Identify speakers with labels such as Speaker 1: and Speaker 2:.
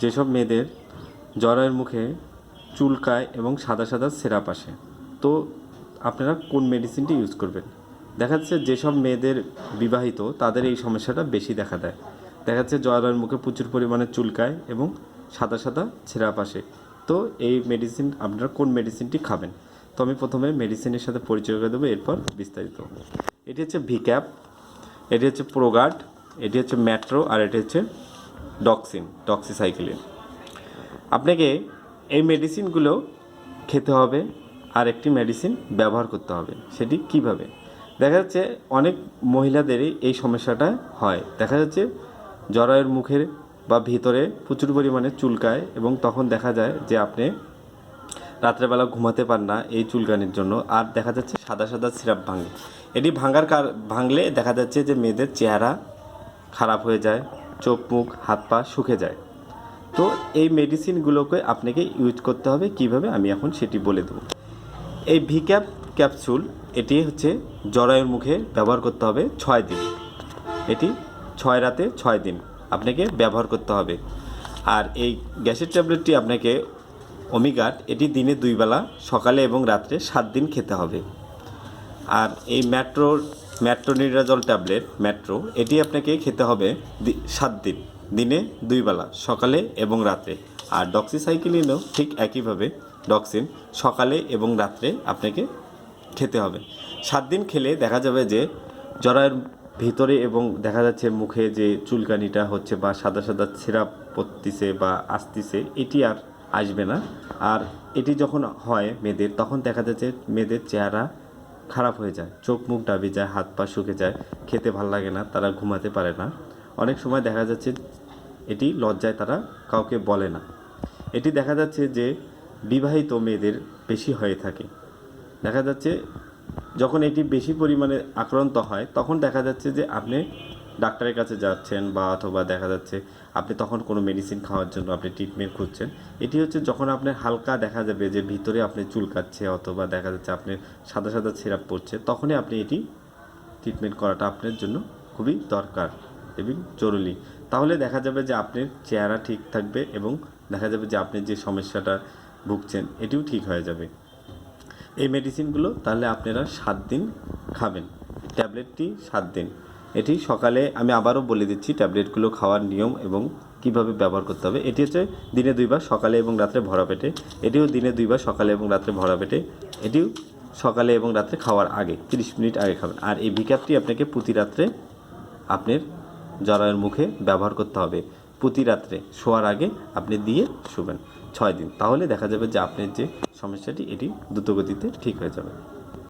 Speaker 1: যেসব মেয়েদের জ্বরের মুখে চুলকায় এবং সাদা সাদা সেরাপ আসে। তো আপনারা কোন মেডিসিনটি ইউজ করবেন? দেখা যাচ্ছে যেসব মেয়েদের বিবাহিত, তাদের এই সমস্যাটা বেশি দেখা দেয়। দেখা যাচ্ছে জ্বরের মুখে প্রচুর পরিমাণে চুলকায় এবং সাদা সাদা ছেঁড়াপ আসে। তো এই মেডিসিন আপনারা কোন মেডিসিনটি খাবেন? তো আমি প্রথমে মেডিসিনের সাথে পরিচয় করে দেবো, এরপর বিস্তারিত। এটি হচ্ছে ভিক্যাপ এটি হচ্ছে প্রোগার্ড এটি হচ্ছে ম্যাট্রো আর এটি হচ্ছে ডক্সিন ডক্সিসাইক্লিন আপনাকে এই মেডিসিনগুলো খেতে হবে আর একটি মেডিসিন ব্যবহার করতে হবে, সেটি কীভাবে? দেখা যাচ্ছে অনেক মহিলাদেরই এই সমস্যাটা হয়। দেখা যাচ্ছে জরায়ুর মুখের বা ভিতরে প্রচুর পরিমাণে চুলকায় এবং তখন দেখা যায় যে আপনি রাত্রেবেলা ঘুমাতে পার না এই চুলকানির জন্য। আর দেখা যাচ্ছে সাদা সাদা সিরাপ ভাঙে। এটি ভাঙার কার, ভাঙলে দেখা যাচ্ছে যে মেয়েদের চেহারা খারাপ হয়ে যায় চোখ, মুখ, হাত, পা শুকে যায়। তো এই মেডিসিনগুলোকে আপনাকে ইউজ করতে হবে। কীভাবে? আমি এখন সেটি বলে দেবো। এই ভিক্যাপ ক্যাপসুল এটি হচ্ছে জরায়ুর মুখে ব্যবহার করতে হবে ছয় দিন। এটি ছয় রাতে ছয় দিন আপনাকে ব্যবহার করতে হবে। আর এই গ্যাসের ট্যাবলেটটি আপনাকে ওমিগাট এটি দিনে দুইবেলা সকালে এবং রাত্রে সাত দিন খেতে হবে। আর এই ম্যাট্রোর ম্যাট্রোনিডাজল ট্যাবলেট ম্যাট্রো এটি আপনাকে খেতে হবে সাত দিন। দিনে দুই বেলা, সকালে এবং রাত্রে। আর ডক্সিসাইক্লিনও ঠিক একইভাবে ডক্সিন সকালে এবং রাত্রে আপনাকে খেতে হবে। সাত দিন খেলে দেখা যাবে যে জরায়ের ভিতরে এবং দেখা যাচ্ছে মুখে যে চুলকানিটা হচ্ছে বা সাদা সাদা সিরাপ পড়তিছে বা আসতিছে, এটি আর আসবে না। আর এটি যখন হয় মেয়েদের, তখন দেখা যাচ্ছে মেয়েদের চেহারা খারাপ হয়ে যায়। চোখ মুখ ডাবি যায়, হাত পা শুকে যায়, খেতে ভালো লাগে না, তারা ঘুমাতে পারে না। অনেক সময় দেখা যাচ্ছে এটি লজ্জায় তারা কাউকে বলে না। এটি দেখা যাচ্ছে যে বিবাহিত মেয়েদের বেশি হয়ে থাকে। দেখা যাচ্ছে যখন এটি বেশি পরিমাণে আক্রান্ত হয়, তখন দেখা যাচ্ছে যে আপনি ডাক্তারের কাছে যাচ্ছেন বা অথবা দেখা যাচ্ছে আপনি তখন কোনো মেডিসিন খাওয়ার জন্য আপনি ট্রিটমেন্ট খুঁজছেন, এটি হচ্ছে যখন আপনার হালকা দেখা যাবে যে ভিতরে আপনি চুলকাচ্ছে অথবা দেখা যাচ্ছে আপনি সাদা সাদা সিরাপ পড়ছে তখনই আপনি এটি ট্রিটমেন্ট করাটা আপনার জন্য খুবই দরকার এবং জরুরি। তাহলে দেখা যাবে যে আপনার চেহারা ঠিক থাকবে এবং দেখা যাবে যে আপনি যে সমস্যাটা ভুগছেন, এটিও ঠিক হয়ে যাবে। এই মেডিসিনগুলো তাহলে আপনারা সাত দিন খাবেন ট্যাবলেটটি সাত দিন। এটি সকালে আমি আবারও বলে দিচ্ছি ট্যাবলেটগুলো খাওয়ার নিয়ম এবং কীভাবে ব্যবহার করতে হবে। এটি হচ্ছে দিনে দুইবার সকালে এবং রাত্রে ভরা পেটে। এটিও দিনে দুইবার সকালে এবং রাত্রে ভরা পেটে। এটিও সকালে এবং রাত্রে খাওয়ার আগে, তিরিশ মিনিট আগে খাবেন। আর এই ভিক্যাপটি আপনাকে প্রতি রাত্রে আপনার জরায়ের মুখে ব্যবহার করতে হবে। প্রতি রাত্রে শোয়ার আগে আপনি দিয়ে শুবেন। ছয় দিন। তাহলে দেখা যাবে যে আপনার যে সমস্যাটি, এটি দ্রুতগতিতে ঠিক হয়ে যাবে।